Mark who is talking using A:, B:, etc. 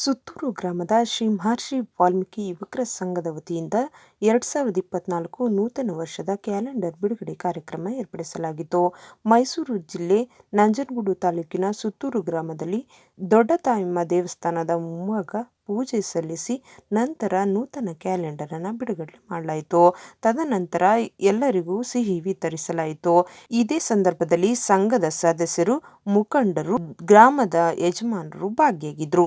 A: ಸುತ್ತೂರು ಗ್ರಾಮದ ಶ್ರೀ ಮಹರ್ಷಿ ವಾಲ್ಮೀಕಿ ಯುವಕರ ಸಂಘದ ವತಿಯಿಂದ ಎರಡು ಸಾವಿರದ ಇಪ್ಪತ್ನಾಲ್ಕು ನೂತನ ವರ್ಷದ ಕ್ಯಾಲೆಂಡರ್ ಬಿಡುಗಡೆ ಕಾರ್ಯಕ್ರಮ ಏರ್ಪಡಿಸಲಾಗಿತ್ತು. ಮೈಸೂರು ಜಿಲ್ಲೆ ನಂಜನಗೂಡು ತಾಲೂಕಿನ ಸುತ್ತೂರು ಗ್ರಾಮದಲ್ಲಿ ದೊಡ್ಡ ತಾಯಮ್ಮ ದೇವಸ್ಥಾನದ ಮುಂಭಾಗ ಪೂಜೆ ಸಲ್ಲಿಸಿ ನಂತರ ನೂತನ ಕ್ಯಾಲೆಂಡರನ್ನು ಬಿಡುಗಡೆ ಮಾಡಲಾಯಿತು. ತದನಂತರ ಎಲ್ಲರಿಗೂ ಸಿಹಿ ವಿತರಿಸಲಾಯಿತು. ಇದೇ ಸಂದರ್ಭದಲ್ಲಿ ಸಂಘದ ಸದಸ್ಯರು ಮುಖಂಡರು, ಗ್ರಾಮದ ಯಜಮಾನರು ಭಾಗಿಯಾಗಿದ್ರು.